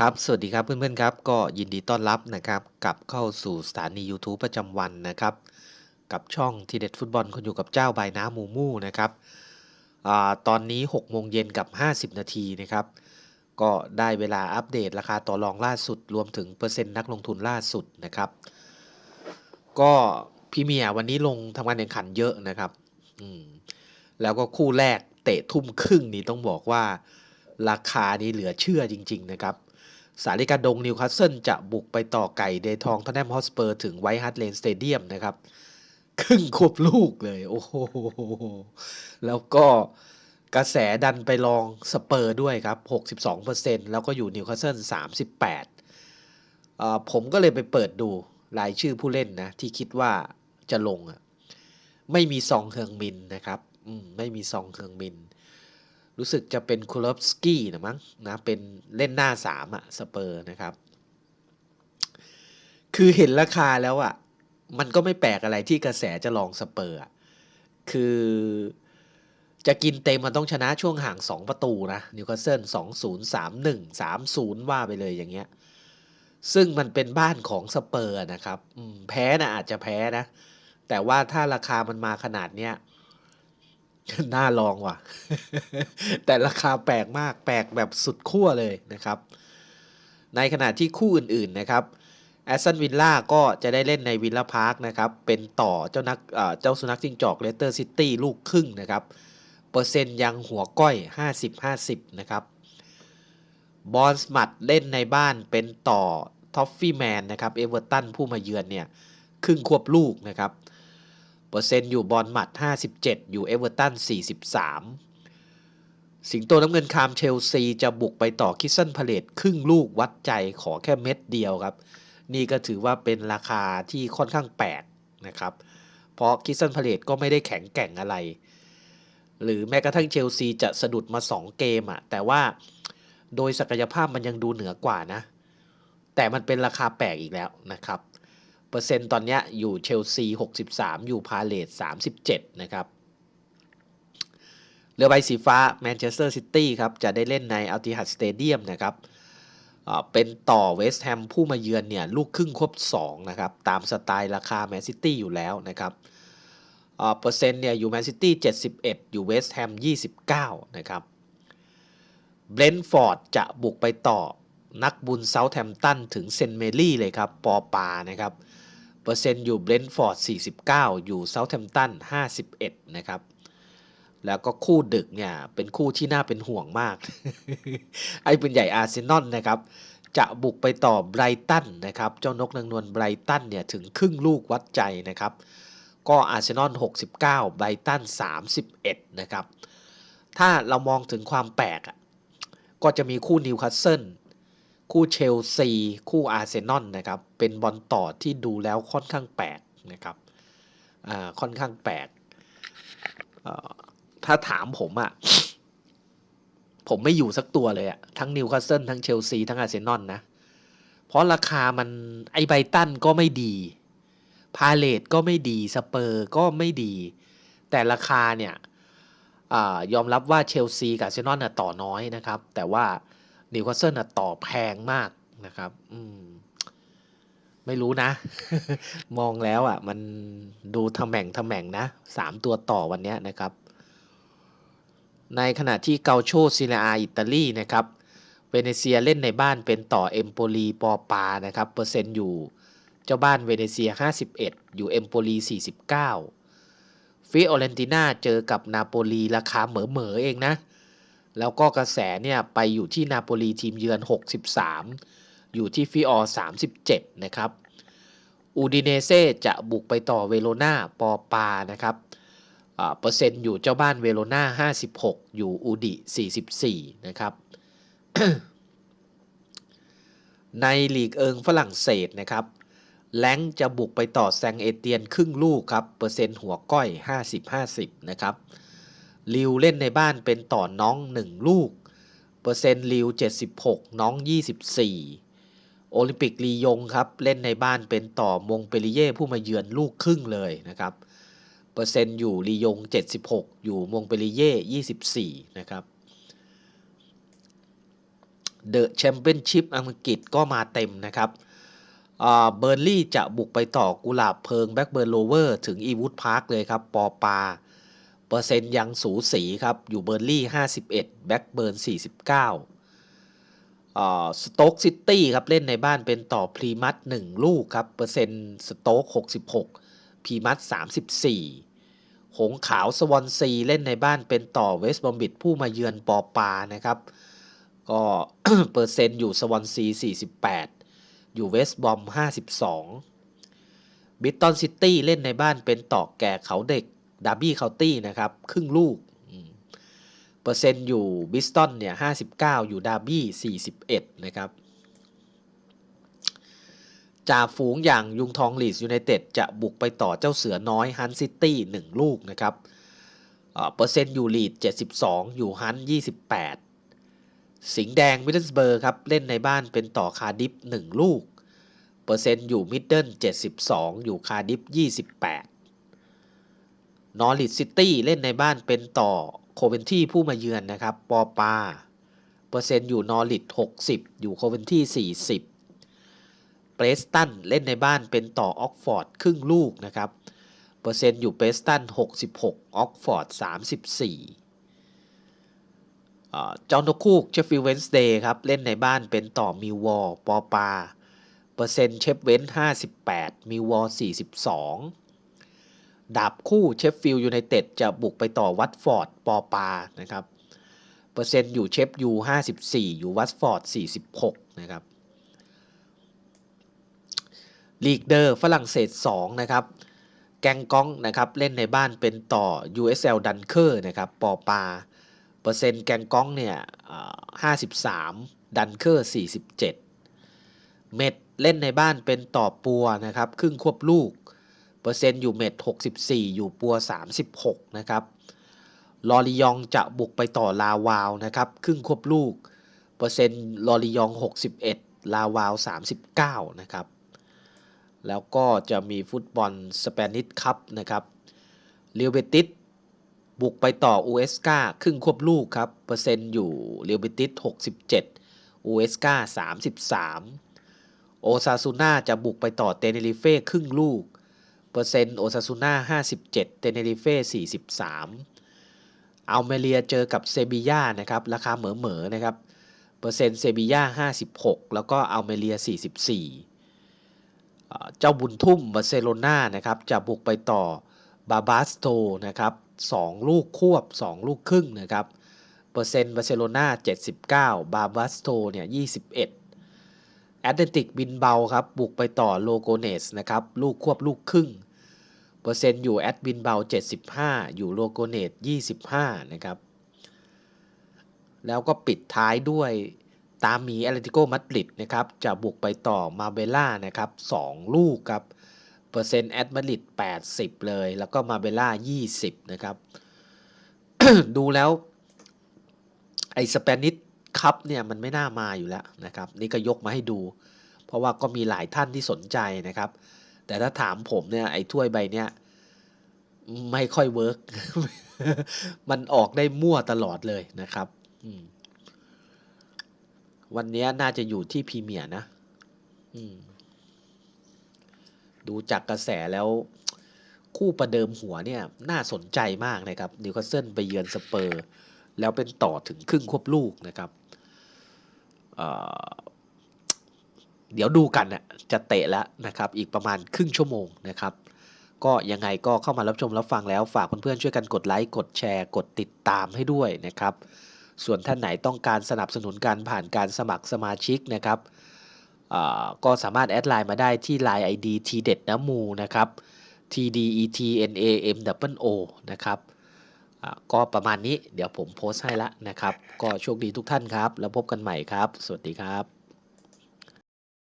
ครับ สวัสดีครับเพื่อนๆครับ ก็ยินดีต้อนรับนะครับกลับเข้าสู่สถานี YouTube ประจำวันนะครับ กับช่องทีเด็ดฟุตบอลคนอยู่กับเจ้าใบน้ำมูมูนะครับอตอนนี้6โมงเย็นกับ 50 นาทีนะครับ ก็ได้เวลาอัปเดตราคาต่อรองล่าสุด รวมถึงเปอร์เซ็นต์นักลงทุนล่าสุดนะครับ ก็พรีเมียวันนี้ลงทำการแข่งขันเยอะนะครับแล้วก็คู่แรกเตะทุ่มครึ่งนี่ต้องบอกว่า ราคานี้เหลือเชื่อจริง ๆ นะครับ สาริกาดงนิวคาสเซิลจะบุกไปต่อไก่เดทองทอนแนมฮอสเปอร์ถึงไวท์ฮัตเลนสเตเดียมนะครับ ครึ่งควบลูกเลย โอ้โห แล้วก็กระแสดันไปลองสเปอร์ด้วยครับ 62%แล้วก็อยู่นิวคาสเซิล38อ่าผมก็เลยไปเปิดดูรายชื่อผู้เล่นนะ ที่คิดว่าจะลงอะไม่มีซองเฮืองมินนะครับอืมไม่มีซองเฮืองมิน รู้สึกจะเป็นคูลอฟสกี้นะมั้งนะเป็นเล่นหน้าสามอะสเปอร์นะครับ คือเห็นราคาแล้วอะมันก็ไม่แปลกอะไรที่กระแสจะลองสเปอร์อคือจะกินเต็มมันต้องชนะช่วงห่าง 2 ประตูนะนิวคาสเซิลสองศูนย์สามหนึ่งสามศูนย์ว่าไปเลยอย่างเงี้ย ซึ่งมันเป็นบ้านของสเปอร์นะครับแพ้นะอาจจะแพ้นะ แต่ว่าถ้าราคามันมาขนาดเนี้ย น่าลองว่ะ แต่ราคาแปลกมากแปลกแบบสุดขั้วเลยนะครับ ในขณะที่คู่อื่นๆนะครับแอสตันวิลล่าก็จะได้เล่นในวิลล่าพาร์คนะครับ เป็นต่อเจ้านักเจ้าสุนัขจิ้งจอกเลสเตอร์ซิตี้ลูกครึ่งนะครับ เปอร์เซ็นต์ยังหัวก้อย 50-50 นะครับบอลสมัตเล่นในบ้านเป็นต่อท็อฟฟี่แมนนะครับ เอเวอร์ตันผู้มาเยือนเนี่ย ครึ่งควบลูกนะครับ เปอร์เซ็นต์อยู่บอลหมัด 57 อยู่เอเวอร์ตัน 43 สิงโตน้ำเงินคามเชลซีจะบุกไปต่อคิสเซนพาเลตครึ่งลูกวัดใจขอแค่เม็ดเดียวครับ นี่ก็ถือว่าเป็นราคาที่ค่อนข้างแปลกนะครับ เพราะคิสเซนพาเลตก็ไม่ได้แข็งแกร่งอะไร หรือแม้กระทั่งเชลซีจะสะดุดมา 2 เกมอะแต่ว่าโดยศักยภาพมันยังดูเหนือกว่านะ แต่มันเป็นราคาแปลกอีกแล้วนะครับ เปอร์เซ็นต์ตอนนี้อยู่เชลซี 63 อยู่พาเลต37 นะครับ เรือใบสีฟ้าแมนเชสเตอร์ซิตี้ครับ จะได้เล่นในอัลติฮัดสเตเดียมนะครับเป็นต่อเวสต์แฮมผู้มาเยือนเนี่ยลูกครึ่งครบ 2 นะครับ ตามสไตล์ราคาแมนซิตี้อยู่แล้วนะครับเปอร์เซ็นต์เนี่ยอยู่แมนซิตี้71 อยู่เวสต์แฮม29 นะครับเบรนท์ฟอร์ดจะบุกไปต่อนักบุญเซาท์แฮมตันถึงเซนเมรี่เลยครับ ปอปานะครับ เปอร์เซ็นต์อยู่เบรนท์ฟอร์ด 49 อยู่เซาท์แฮมป์ตัน 51 นะครับ แล้วก็คู่ดึกเนี่ยเป็นคู่ที่น่าเป็นห่วงมาก ไอ้ปืนใหญ่อาร์เซนอลนะครับ จะบุกไปต่อไบรตันนะครับ เจ้านกนางนวลไบรตันเนี่ยถึงครึ่งลูกวัดใจนะครับ ก็อาร์เซนอล 69 ไบรตัน 31 นะครับ ถ้าเรามองถึงความแปลกอะก็จะมีคู่นิวคาสเซิล คู่เชลซี คู่อาร์เซนอลนะครับ เป็นบอลต่อที่ดูแล้วค่อนข้างแปลกนะครับค่อนข้างแปลกถ้าถามผมอะผมไม่อยู่สักตัวเลยอะทั้งนิวคาสเซิลทั้งเชลซี ทั้งอาร์เซนอลนะ เพราะราคามันไอไบตันก็ไม่ดี พาเลตก็ไม่ดี สเปอร์ก็ไม่ดี แต่ราคาเนี่ยอยอมรับว่าเชลซีกับอาร์เซนอลน่ะต่อน้อยนะครับ แต่ว่า นิวคาสเซิลน่ะต่อแพงมากนะครับ อืม ไม่รู้นะ มองแล้วอะ มันดูทำแหม่งทำแหม่งนะสามตัวต่อวันนี้นะครับ ในขณะที่เกาโชซิลาอาอิตาลีนะครับเวเนเซียเล่นในบ้านเป็นต่อเอมโปลีปอปานะครับ เปอร์เซ็นต์อยู่เจ้าบ้านเวเนเซีย 51 อยู่เอมโปลี 49ฟิโอเรนติน่าเจอกับนาโปลีราคาเหมอเหมอเองนะ แล้วก็กระแสเนี่ยไปอยู่ที่นาโปลีทีมเยือน 63 อยู่ที่ฟิออ37 นะครับ อูดิเนเซ่จะบุกไปต่อเวโรนาปอปานะครับเปอร์เซ็นต์อยู่เจ้าบ้านเวโรนา56 อยู่อูดิ44 นะครับ ในลีกเอิงฝรั่งเศสนะครับแลงจะบุกไปต่อแซงเอเตียนครึ่งลูกครับ เปอร์เซ็นต์หัวก้อย 50-50 นะครับ ลิวเล่นในบ้านเป็นต่อน้อง 1 ลูก เปอร์เซ็นต์ลิว 76 น้อง 24 โอลิมปิกลียงครับ เล่นในบ้านเป็นต่อมงเปริเย่ผู้มาเยือนลูกครึ่งเลยนะครับ เปอร์เซ็นต์อยู่ลียง 76 อยู่มงเปริเย่24 นะครับเดอะแชมเปี้ยนชิพอังกฤษก็มาเต็มนะครับเบอร์ลี่จะบุกไปต่อกุหลาบเพิงแบ็กเบิร์นโลเวอร์ถึงอีวูดพาร์คเลยครับ ปอปา เปอร์เซ็นต์ยังสูสีครับ อยู่เบอร์ลี่ 51 แบ็กเบิร์น 49สโต๊กซิตี้ครับ เล่นในบ้านเป็นต่อพรีมัต1ลูกครับ เปอร์เซ็นต์สโต๊ก66พรีมัต34 หงขาวสวอนซีเล่นในบ้านเป็นต่อเวสต์บอมบิดผู้มาเยือนปอปานะครับ ก็เปอร์เซ็นต์อยู่สวอนซี 48 อยู่เวสต์บอม 52บิตตันซิตี้เล่นในบ้านเป็นต่อแก่เขาเด็ก ดาร์บี้เคานตี้นะครับ ครึ่งลูก เปอร์เซ็นต์อยู่บิสตันเนี่ย59อยู่ดาร์บี้41นะครับจ่าฝูงอย่างยุงทองลีสยูไนเต็ดจะบุกไปต่อเจ้าเสือน้อยฮันซิตี้1ลูกนะครับเปอร์เซ็นต์อยู่ลีด72 อยู่ฮัน28 สิงห์แดงมิดเดิลสเบอร์ครับ เล่นในบ้านเป็นต่อคาดิฟ 1 ลูก เปอร์เซ็นต์อยู่มิดเดิล72 อยู่คาดิฟ 28 นอริทซิตี้เล่นในบ้านเป็นต่อโคเวนที่ผู้มาเยือนนะครับปอปาเปอร์เซ็นต์อยู่นอริท60 อยู่โคเวนที่40 เปรสตันเล่นในบ้านเป็นต่อออกฟอร์ดครึ่งลูกนะครับเปอร์เซ็นต์อยู่เปรสตัน66ออกฟอร์ด34เจ้านคูกเชฟฟิลเวนส์เดย์ครับ เล่นในบ้านเป็นต่อมิววอลปอปา เปอร์เซ็นต์เชฟเวนส์58มิววอล42 ดาบคู่เชฟฟิลด์ยูไนเต็ดจะบุกไปต่อวัตฟอร์ดปอปานะครับเปอร์เซ็นต์อยู่เชฟยู54 อยู่วัตฟอร์ด 46 นะครับลีกเดอร์ฝรั่งเศส 2 นะครับ แกงก้องนะครับเล่นในบ้านเป็นต่อ USL ดันเคอร์นะครับปอปา เปอร์เซ็นต์แกงก้องเนี่ยห้าสิบสามดันเคอร์สี่สิบเจ็ดเม็ดเล่นในบ้านเป็นต่อปัวนะครับครึ่งควบลูก เปอร์เซ็นต์อยู่เม็ดหกสิบสี่อยู่ปัวสามสิบหกนะครับลอริยองจะบุกไปต่อลาวาวนะครับ ครึ่งควบลูก เปอร์เซ็นต์ลอริยองหกสิบเอ็ดลาวาวสามสิบเก้านะครับ แล้วก็จะมีฟุตบอลสเปนิชคัพนะครับเรียวเบติสบุกไปต่ออูเอสกาครึ่งควบลูกครับ เปอร์เซ็นต์อยู่เรียวเบิติส67อูเอสกา33 โอซาซูน่าจะบุกไปต่อเตเนริเฟ่ครึ่งลูก เปอร์เซ็นต์โอซาซูน่า57 เตเนริเฟ่43 อัลเมเรียเจอกับเซบีย่านะครับ ราคาเหมอเหมอนะครับ เปอร์เซ็นต์เซบีย่า56 แล้วก็อัลเมเรีย 44 เจ้าบุญทุ่มบาร์เซโลนานะครับ จะบุกไปต่อบาบาสโตนะครับ2ลูกควบ 2 ลูกครึ่งนะครับ เปอร์เซ็นต์บาร์เซโลนา79 บาบาสโตเนี่ย21 แอตเลติกบินเบาครับ บุกไปต่อโลโกเนสนะครับ ลูกควบลูกครึ่ง เปอร์เซ็นต์อยู่แอดบินเบา 75 อยู่โลโกเนส25 นะครับ แล้วก็ปิดท้ายด้วยตามมีแอตเลติโกมาดริดนะครับ จะบุกไปต่อมาเบล่านะครับ 2 ลูกครับ เปอร์เซ็นต์แอดมาริด80 เลย แล้วก็มาเบล่า 20 นะครับ ดูแล้วไอ้สเปนิช คัพเนี่ยมันไม่น่ามาอยู่แล้วนะครับ นี่ก็ยกมาให้ดู เพราะว่าก็มีหลายท่านที่สนใจนะครับ แต่ถ้าถามผมเนี่ยไอ้ถ้วยใบเนี้ยไม่ค่อยเวิร์กมันออกได้มั่วตลอดเลยนะครับวันนี้น่าจะอยู่ที่พรีเมียร์นะดูจากกระแสแล้ว คู่ประเดิมหัวเนี่ย น่าสนใจมากนะครับนิวคาสเซิลไปเยือนสเปอร์ แล้วเป็นต่อถึงครึ่งควบลูกนะครับ เดี๋ยวดูกันน่ะจะเตะแล้วนะครับ อีกประมาณครึ่งชั่วโมงนะครับ ก็ยังไงก็เข้ามารับชมรับฟังแล้วฝากเพื่อนๆช่วยกันกดไลค์กดแชร์กดติดตามให้ด้วยนะครับ ส่วนท่านไหนต้องการสนับสนุนการผ่านการสมัครสมาชิกนะครับก็สามารถแอดไลน์มาได้ที่ Line ID ทีเด็ดน้ำมูนะครับ T D E T N A M W O นะครับ ก็ประมาณนี้เดี๋ยวผมโพสต์ให้ละนะครับ ก็โชคดีทุกท่านครับ แล้วพบกันใหม่ครับ สวัสดีครับ